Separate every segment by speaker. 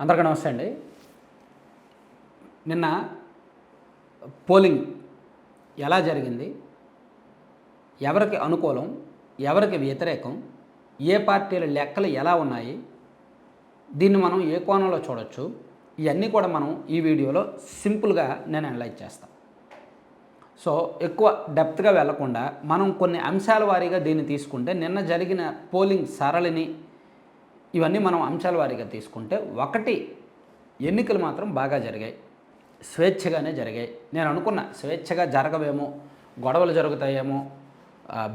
Speaker 1: అందరికీ నమస్తే అండి. నిన్న పోలింగ్ ఎలా జరిగింది? ఎవరికి అనుకూలం? ఎవరికి వ్యతిరేకం? ఏ పార్టీల లెక్కలు ఎలా ఉన్నాయి? దీన్ని మనం ఏ కోణంలో చూడొచ్చు? ఇవన్నీ కూడా మనం ఈ వీడియోలో సింపుల్గా నేను అనలైజ్ చేస్తాను సో ఎక్కువ డెప్త్గా వెళ్ళకుండా మనం కొన్ని అంశాల వారీగా దీన్ని తీసుకుంటే నిన్న జరిగిన పోలింగ్ సరళిని ఇవన్నీ మనం అంశాల వారీగా తీసుకుంటే ఒకటి ఎన్నికలు మాత్రం బాగా జరిగాయి. స్వేచ్ఛగానే జరిగాయి. నేను అనుకున్న స్వేచ్ఛగా జరగవేమో గొడవలు జరుగుతాయేమో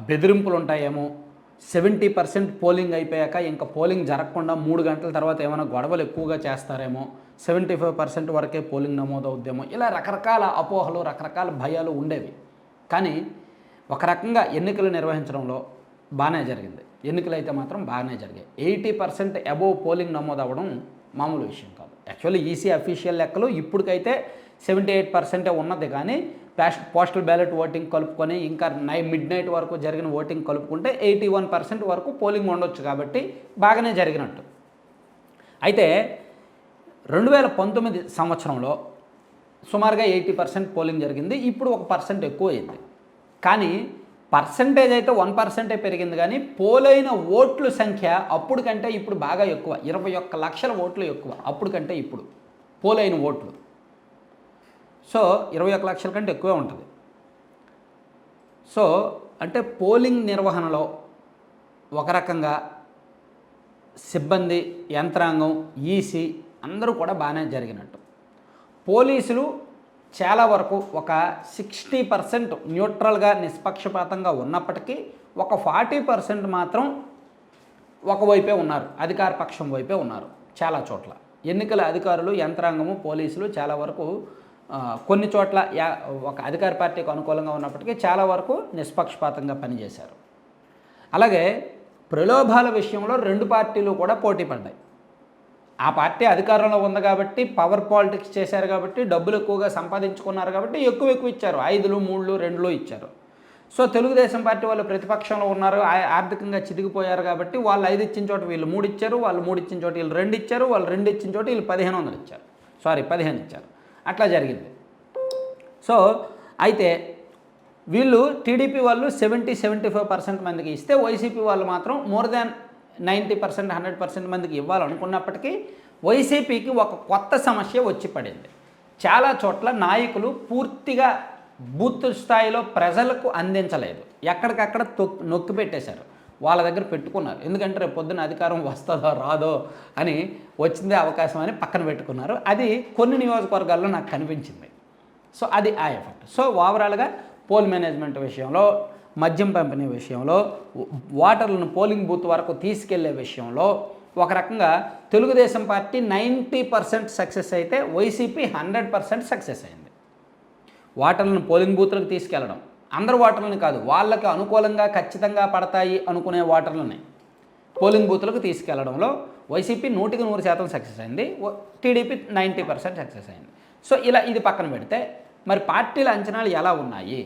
Speaker 1: బెదిరింపులు ఉంటాయేమో సెవెంటీ పర్సెంట్ పోలింగ్ అయిపోయాక ఇంకా పోలింగ్ జరగకుండా మూడు గంటల తర్వాత ఏమైనా గొడవలు ఎక్కువగా చేస్తారేమో సెవెంటీ ఫైవ్ పర్సెంట్ వరకే పోలింగ్ నమోదవుద్దేమో ఇలా రకరకాల అపోహలు రకరకాల భయాలు ఉండేవి. కానీ ఒక రకంగా ఎన్నికలు నిర్వహించడంలో బాగానే జరిగింది. ఎన్నికలు అయితే మాత్రం బాగానే జరిగాయి. ఎయిటీ పర్సెంట్ అబోవ్ పోలింగ్ నమోదు అవ్వడం మామూలు విషయం కాదు. యాక్చువల్లీ ఈసీ అఫీషియల్ లెక్కలు ఇప్పటికైతే సెవెంటీ ఎయిట్ పర్సెంటే ఉన్నది కానీ ప్యాస్ట్ పోస్టల్ బ్యాలెట్ ఓటింగ్ కలుపుకొని ఇంకా నై మిడ్ నైట్ వరకు జరిగిన ఓటింగ్ కలుపుకుంటే ఎయిటీ వన్ పర్సెంట్ వరకు పోలింగ్ ఉండొచ్చు కాబట్టి బాగానే జరిగినట్టు. అయితే రెండు వేల పంతొమ్మిది సంవత్సరంలో సుమారుగా ఎయిటీ పర్సెంట్ పోలింగ్ జరిగింది. ఇప్పుడు ఒక పర్సెంట్ ఎక్కువ అయింది కానీ పర్సంటేజ్ అయితే వన్ పర్సెంటే పెరిగింది కానీ పోలైన ఓట్ల సంఖ్య అప్పుడు కంటే ఇప్పుడు బాగా ఎక్కువ. ఇరవై ఒక్క లక్షల ఓట్లు ఎక్కువ అప్పుడు కంటే ఇప్పుడు పోలైన ఓట్లు. సో ఇరవై ఒక్క లక్షల కంటే ఎక్కువే ఉంటుంది. సో అంటే పోలింగ్ నిర్వహణలో ఒక రకంగా సిబ్బంది యంత్రాంగం ఈసీ అందరూ కూడా బాగానే జరిగినట్టు. పోలీసులు చాలా వరకు ఒక సిక్స్టీ పర్సెంట్ న్యూట్రల్గా నిష్పక్షపాతంగా ఉన్నప్పటికీ ఒక ఫార్టీ పర్సెంట్ మాత్రం ఒకవైపే ఉన్నారు అధికార పక్షం వైపే ఉన్నారు చాలా చోట్ల. ఎన్నికల అధికారులు యంత్రాంగము పోలీసులు చాలా వరకు కొన్ని చోట్ల యా- ఒక అధికార పార్టీకి అనుకూలంగా ఉన్నప్పటికీ చాలా వరకు నిష్పక్షపాతంగా పనిచేశారు. అలాగే ప్రలోభాల విషయంలో రెండు పార్టీలు కూడా పోటీ పడ్డాయి. ఆ పార్టీ అధికారంలో ఉంది కాబట్టి పవర్ పాలిటిక్స్ చేశారు కాబట్టి డబ్బులు ఎక్కువగా సంపాదించుకున్నారు కాబట్టి ఎక్కువ ఎక్కువ ఇచ్చారు. ఐదులు మూడులు రెండులో ఇచ్చారు. సో తెలుగుదేశం పార్టీ వాళ్ళు ప్రతిపక్షంలో ఉన్నారు. ఆర్థికంగా చితికిపోయారు కాబట్టి వాళ్ళు ఐదు ఇచ్చిన చోట వీళ్ళు మూడు ఇచ్చారు వాళ్ళు మూడు ఇచ్చిన చోట వీళ్ళు రెండు ఇచ్చారు వాళ్ళు రెండు ఇచ్చిన చోట వీళ్ళు పదిహేను వందలు ఇచ్చారు. సారీ పదిహేను ఇచ్చారు. అట్లా జరిగింది. సో అయితే వీళ్ళు టీడీపీ వాళ్ళు సెవెంటీ సెవెంటీ ఫైవ్ పర్సెంట్ మందికి ఇస్తే వైసీపీ వాళ్ళు మాత్రం more than ninety percent hundred percent మందికి ఇవ్వాలనుకున్నప్పటికీ వైసీపీకి ఒక కొత్త సమస్య వచ్చి పడింది. చాలా చోట్ల నాయకులు పూర్తిగా బూత్ స్థాయిలో ప్రజలకు అందించలేదు. ఎక్కడికక్కడ తొక్ నొక్కి పెట్టేశారు. వాళ్ళ దగ్గర పెట్టుకున్నారు. ఎందుకంటే రేపు పొద్దున అధికారం వస్తుందో రాదో అని వచ్చిందే అవకాశం అని పక్కన పెట్టుకున్నారు. అది కొన్ని నియోజకవర్గాల్లో నాకు కనిపించింది. సో అది ఆ ఎఫెక్ట్. సో ఓవరాల్గా పోల్ మేనేజ్మెంట్ విషయంలో మద్యం పంపిణీ విషయంలో ఓటర్లను పోలింగ్ బూత్ వరకు తీసుకెళ్ళే విషయంలో ఒక రకంగా Telugu Desam party ninety percent success అయితే వైసీపీ హండ్రెడ్ పర్సెంట్ సక్సెస్ అయింది. ఓటర్లను పోలింగ్ బూత్లకు తీసుకెళ్ళడం అందరు ఓటర్లని కాదు వాళ్ళకి అనుకూలంగా ఖచ్చితంగా పడతాయి అనుకునే ఓటర్లని పోలింగ్ బూత్లకు తీసుకెళ్ళడంలో వైసీపీ నూటికి నూరు శాతం సక్సెస్ అయింది ఓ- టీడీపీ నైంటీ పర్సెంట్ సక్సెస్ అయింది. సో ఇలా ఇది పక్కన పెడితే మరి పార్టీల అంచనాలు ఎలా ఉన్నాయి?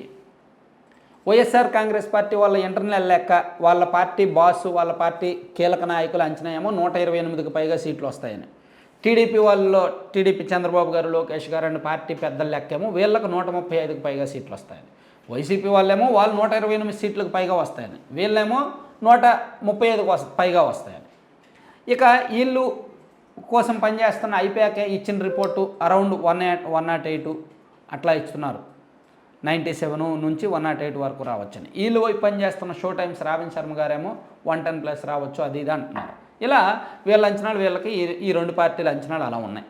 Speaker 1: వైఎస్ఆర్ కాంగ్రెస్ పార్టీ వాళ్ళ ఇంటర్నల్ లెక్క వాళ్ళ పార్టీ బాస్ వాళ్ళ పార్టీ కీలక నాయకుల అంచనా ఏమో నూట ఇరవై ఎనిమిదికి పైగా సీట్లు వస్తాయని. టీడీపీ వాళ్ళలో టీడీపీ చంద్రబాబు గారు లోకేష్ గారు అండ్ పార్టీ పెద్దల లెక్క ఏమో వీళ్ళకి నూట ముప్పై ఐదుకి పైగా సీట్లు వస్తాయని. వైసీపీ వాళ్ళేమో వాళ్ళు నూట ఇరవై ఎనిమిది సీట్లకు పైగా వస్తాయని. వీళ్ళేమో నూట ముప్పై ఐదుకు వస్త పైగా వస్తాయని. ఇక వీళ్ళు కోసం పనిచేస్తున్న ఐపాకే ఇచ్చిన report around one one not eight అట్లా ఇస్తున్నారు. నైంటీ సెవెన్ నుంచి వన్ నాట్ ఎయిట్ వరకు రావచ్చని. వీళ్ళు వైపు పనిచేస్తున్న షో టైమ్స్ రావిన్ శర్మ గారేమో వన్ టెన్ ప్లస్ రావచ్చు అది ఇది అంటున్నారు. ఇలా వీళ్ళ అంచనాలు వీళ్ళకి ఈ- ఈ రెండు పార్టీల అంచనాలు అలా ఉన్నాయి.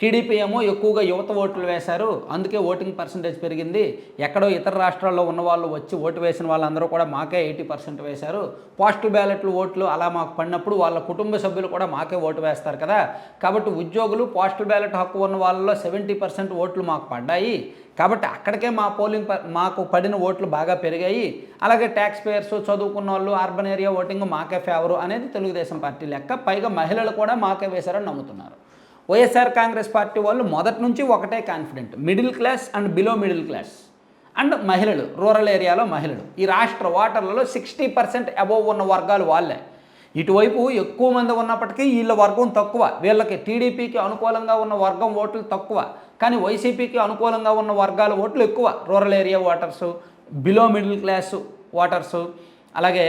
Speaker 1: టీడీపీ ఏమో ఎక్కువగా యువత ఓట్లు వేశారు. అందుకే ఓటింగ్ పర్సంటేజ్ పెరిగింది. ఎక్కడో ఇతర రాష్ట్రాల్లో ఉన్న వాళ్ళు వచ్చి ఓటు వేసిన వాళ్ళందరూ కూడా మాకే ఎయిటీ పర్సెంట్ వేశారు. పోస్టల్ బ్యాలెట్లు ఓట్లు అలా మాకు పడినప్పుడు వాళ్ళ కుటుంబ సభ్యులు కూడా మాకే ఓటు వేస్తారు కదా. కాబట్టి ఉద్యోగులు పోస్టల్ బ్యాలెట్ హక్కు ఉన్న వాళ్ళలో సెవెంటీ పర్సెంట్ ఓట్లు మాకు పడ్డాయి. కాబట్టి అక్కడికే మా పోలింగ్ ప- మాకు పడిన ఓట్లు బాగా పెరిగాయి. అలాగే ట్యాక్స్ పేయర్స్ చదువుకున్న వాళ్ళు అర్బన్ ఏరియా ఓటింగ్ మాకే ఫేవరు అనేది తెలుగుదేశం పార్టీ లెక్క. పైగా మహిళలు కూడా మాకే వేశారని నమ్ముతున్నారు. వైఎస్ఆర్ కాంగ్రెస్ పార్టీ వాళ్ళు మొదటి నుంచి ఒకటే confident middle class and below middle class and మహిళలు రూరల్ ఏరియాలో మహిళలు. ఈ రాష్ట్ర ఓటర్లలో సిక్స్టీ పర్సెంట్ అబోవ్ ఉన్న వర్గాలు వాళ్ళే. ఇటువైపు ఎక్కువ మంది ఉన్నప్పటికీ వీళ్ళ వర్గం తక్కువ. వీళ్ళకి టీడీపీకి అనుకూలంగా ఉన్న వర్గం ఓట్లు తక్కువ. కానీ వైసీపీకి అనుకూలంగా ఉన్న వర్గాల ఓట్లు ఎక్కువ. Rural area voters below middle class voters అలాగే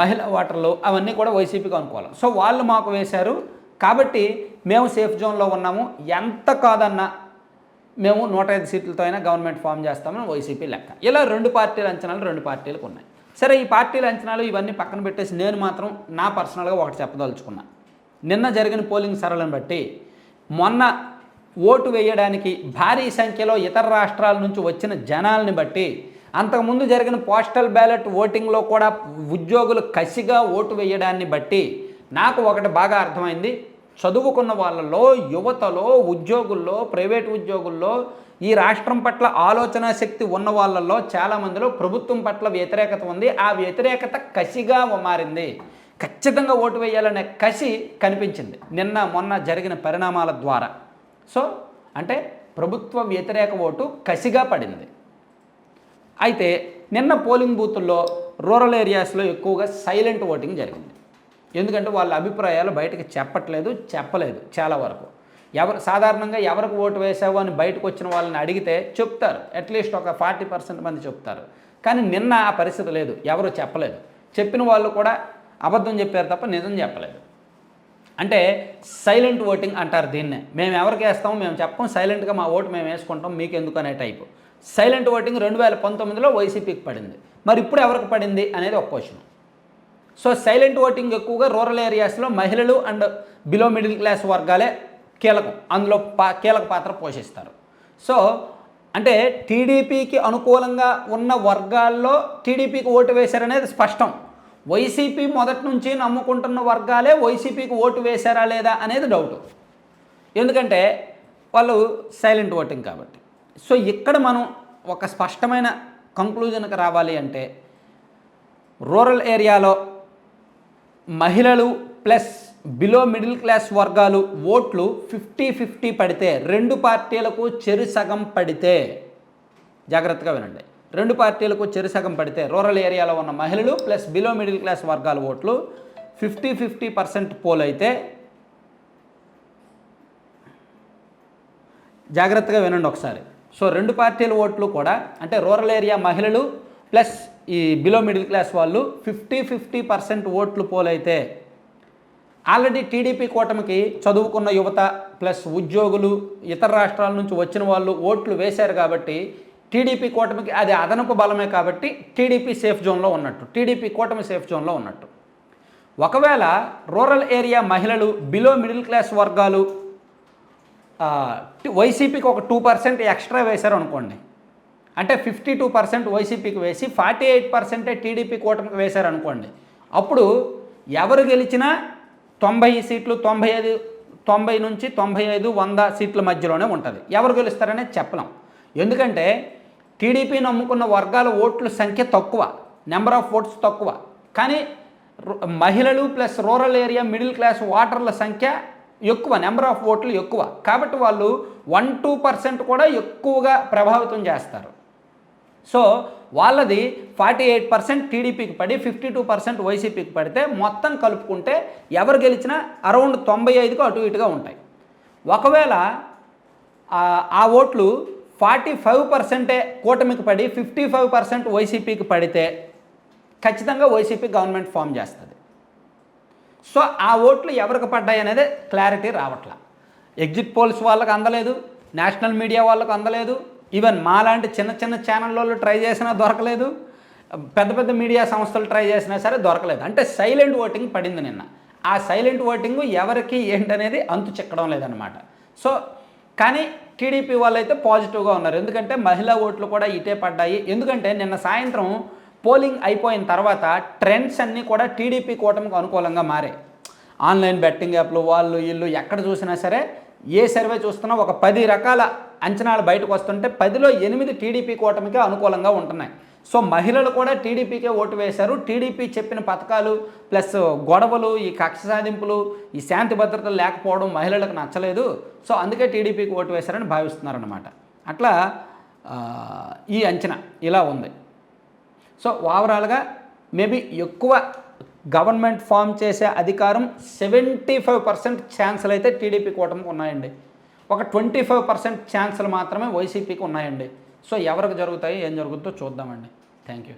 Speaker 1: మహిళ ఓటర్లు అవన్నీ కూడా వైసీపీకి అనుకూలం. సో వాళ్ళు మాకు వేశారు. కాబట్టి మేము సేఫ్ జోన్లో ఉన్నాము. ఎంత కాదన్నా మేము నూట ఐదు సీట్లతో అయినా గవర్నమెంట్ ఫామ్ చేస్తామని వైసీపీ లెక్క. ఇలా రెండు పార్టీల అంచనాలు రెండు పార్టీలకు ఉన్నాయి. సరే ఈ పార్టీల అంచనాలు ఇవన్నీ పక్కన పెట్టేసి నేను మాత్రం నా పర్సనల్గా ఒకటి చెప్పదలుచుకున్నా. నిన్న జరిగిన పోలింగ్ సరళను బట్టి మొన్న ఓటు వేయడానికి భారీ సంఖ్యలో ఇతర రాష్ట్రాల నుంచి వచ్చిన జనాల్ని బట్టి అంతకుముందు జరిగిన పోస్టల్ బ్యాలెట్ ఓటింగ్లో కూడా ఉద్యోగులు కసిగా ఓటు వేయడాన్ని బట్టి నాకు ఒకటి బాగా అర్థమైంది. చదువుకున్న వాళ్ళలో యువతలో ఉద్యోగుల్లో ప్రైవేట్ ఉద్యోగుల్లో ఈ రాష్ట్రం పట్ల ఆలోచన శక్తి ఉన్న వాళ్ళల్లో చాలామందిలో ప్రభుత్వం పట్ల వ్యతిరేకత ఉంది. ఆ వ్యతిరేకత కసిగా మారింది. ఖచ్చితంగా ఓటు వేయాలనే కసి కనిపించింది నిన్న మొన్న జరిగిన పరిణామాల ద్వారా. సో అంటే ప్రభుత్వ వ్యతిరేక ఓటు కసిగా పడింది. అయితే నిన్న పోలింగ్ బూతుల్లో రూరల్ ఏరియాస్లో ఎక్కువగా సైలెంట్ ఓటింగ్ జరిగింది. ఎందుకంటే వాళ్ళ అభిప్రాయాలు బయటకు చెప్పట్లేదు చెప్పలేదు చాలా వరకు. ఎవరు సాధారణంగా ఎవరికి ఓటు వేసావు అని బయటకు వచ్చిన వాళ్ళని అడిగితే చెప్తారు. అట్లీస్ట్ ఒక ఫార్టీ పర్సెంట్ మంది చెప్తారు. కానీ నిన్న ఆ పరిస్థితి లేదు. ఎవరు చెప్పలేదు. చెప్పిన వాళ్ళు కూడా అబద్ధం చెప్పారు తప్ప నిజం చెప్పలేదు. అంటే సైలెంట్ ఓటింగ్ అంటారు దీన్నే. మేము ఎవరికి వేస్తామో మేము చెప్పం. సైలెంట్గా మా ఓటు మేము వేసుకుంటాం. మీకు ఎందుకు అనే టైపు. సైలెంట్ ఓటింగ్ రెండు వేల పంతొమ్మిదిలో వైసీపీకి పడింది. మరి ఇప్పుడు ఎవరికి పడింది అనేది ఒక క్వశ్చన్. సో సైలెంట్ ఓటింగ్ ఎక్కువగా రూరల్ ఏరియాస్లో మహిళలు అండ్ బిలో మిడిల్ క్లాస్ వర్గాలే కీలకం. అందులో పా కీలక పాత్ర పోషిస్తారు. సో అంటే టీడీపీకి అనుకూలంగా ఉన్న వర్గాల్లో టీడీపీకి ఓటు వేశారనేది స్పష్టం. వైసీపీ మొదటి నుంచి నమ్ముకుంటున్న వర్గాలే వైసీపీకి ఓటు వేశారా లేదా అనేది డౌట్. ఎందుకంటే వాళ్ళు సైలెంట్ ఓటింగ్ కాబట్టి. సో ఇక్కడ మనం ఒక స్పష్టమైన కంక్లూజన్కి రావాలి అంటే రూరల్ ఏరియాలో మహిళలు ప్లస్ బిలో మిడిల్ క్లాస్ వర్గాలు ఓట్లు ఫిఫ్టీ ఫిఫ్టీ పడితే రెండు పార్టీలకు చెరు సగం పడితే జాగ్రత్తగా వినండి. రెండు పార్టీలకు చెరు సగం పడితే రూరల్ ఏరియాలో ఉన్న మహిళలు ప్లస్ బిలో మిడిల్ క్లాస్ వర్గాల ఓట్లు ఫిఫ్టీ ఫిఫ్టీ పర్సెంట్ పోల్ అయితే జాగ్రత్తగా వినండి ఒకసారి. సో రెండు పార్టీల ఓట్లు కూడా అంటే రూరల్ ఏరియా మహిళలు ప్లస్ ఈ బిలో మిడిల్ క్లాస్ వాళ్ళు ఫిఫ్టీ ఫిఫ్టీ పర్సెంట్ ఓట్లు పోలైతే ఆల్రెడీ టీడీపీ కూటమికి చదువుకున్న యువత ప్లస్ ఉద్యోగులు ఇతర రాష్ట్రాల నుంచి వచ్చిన వాళ్ళు ఓట్లు వేశారు కాబట్టి టీడీపీ కూటమికి అది అదనపు బలమే కాబట్టి టీడీపీ సేఫ్ జోన్లో ఉన్నట్టు టీడీపీ కూటమి సేఫ్ జోన్లో ఉన్నట్టు. ఒకవేళ రూరల్ ఏరియా మహిళలు బిలో మిడిల్ క్లాస్ వర్గాలు వైసీపీకి ఒక టూ పర్సెంట్ ఎక్స్ట్రా వేశారు అనుకోండి అంటే ఫిఫ్టీ టూ పర్సెంట్ వైసీపీకి వేసి ఫార్టీ ఎయిట్ పర్సెంటే టీడీపీ కూటమికి వేశారనుకోండి అప్పుడు ఎవరు గెలిచినా తొంభై సీట్లు తొంభై ఐదు తొంభై నుంచి తొంభై ఐదు వంద సీట్ల మధ్యలోనే ఉంటుంది. ఎవరు గెలుస్తారనేది చెప్పలేం. ఎందుకంటే టీడీపీ నమ్ముకున్న వర్గాల ఓట్ల సంఖ్య తక్కువ నెంబర్ ఆఫ్ ఓట్స్ తక్కువ. కానీ రు- మహిళలు plus rural area middle class ఓటర్ల సంఖ్య ఎక్కువ నెంబర్ ఆఫ్ ఓట్లు ఎక్కువ. కాబట్టి వాళ్ళు వన్ టూ పర్సెంట్ కూడా ఎక్కువగా ప్రభావితం చేస్తారు. సో వాళ్ళది ఫార్టీ ఎయిట్ పర్సెంట్ టీడీపీకి పడి ఫిఫ్టీ టూ పర్సెంట్ వైసీపీకి పడితే మొత్తం కలుపుకుంటే ఎవరు గెలిచినా అరౌండ్ తొంభై ఐదుకు అటు ఇటుగా ఉంటాయి. ఒకవేళ ఆ- ఓట్లు ఫార్టీ ఫైవ్ పర్సెంటే కూటమికి పడి ఫిఫ్టీ ఫైవ్ పర్సెంట్ వైసీపీకి పడితే ఖచ్చితంగా వైసీపీ గవర్నమెంట్ ఫామ్ చేస్తుంది. సో ఆ ఓట్లు ఎవరికి పడ్డాయి అనేది క్లారిటీ రావట్లా. ఎగ్జిట్ పోల్స్ వాళ్ళకి అందలేదు నేషనల్ మీడియా వాళ్ళకి అందలేదు ఈవెన్ మాలాంటి చిన్న చిన్న ఛానల్లో ట్రై చేసినా దొరకలేదు. పెద్ద పెద్ద మీడియా సంస్థలు ట్రై చేసినా సరే దొరకలేదు. అంటే సైలెంట్ ఓటింగ్ పడింది నిన్న. ఆ సైలెంట్ ఓటింగ్ ఎవరికి ఏంటనేది అంతు చిక్కడం లేదనమాట సో కానీ టీడీపీ వాళ్ళు అయితే పాజిటివ్గా ఉన్నారు. ఎందుకంటే మహిళా ఓట్లు కూడా ఇటే పడ్డాయి. ఎందుకంటే నిన్న సాయంత్రం పోలింగ్ అయిపోయిన తర్వాత ట్రెండ్స్ అన్నీ కూడా టీడీపీ కూటమికి అనుకూలంగా మారాయి. ఆన్లైన్ బెట్టింగ్ యాప్లు వాళ్ళు వీళ్ళు ఎక్కడ చూసినా సరే ఏ సర్వే చూస్తున్నా ఒక పది రకాల అంచనాలు బయటకు వస్తుంటే పదిలో ఎనిమిది టీడీపీ కూటమికి అనుకూలంగా ఉంటున్నాయి. సో మహిళలు కూడా టీడీపీకే ఓటు వేశారు. టీడీపీ చెప్పిన పథకాలు ప్లస్ గొడవలు ఈ కక్ష సాధింపులు ఈ శాంతి భద్రతలు లేకపోవడం మహిళలకు నచ్చలేదు. సో అందుకే టీడీపీకి ఓటు వేశారని భావిస్తున్నారనమాట అట్లా ఈ అంచనా ఇలా ఉంది. సో ఓవరాల్గా మేబీ ఎక్కువ గవర్నమెంట్ ఫామ్ చేసే అధికారం సెవెంటీ ఫైవ్ పర్సెంట్ ఛాన్సులు అయితే టీడీపీ కూటమికి ఉన్నాయండి. ఒక ట్వంటీ ఫైవ్ పర్సెంట్ ఛాన్సులు మాత్రమే వైసీపీకి ఉన్నాయండి. సో ఎవరికి జరుగుతాయి ఏం జరుగుతుందో చూద్దామండి. Thank you.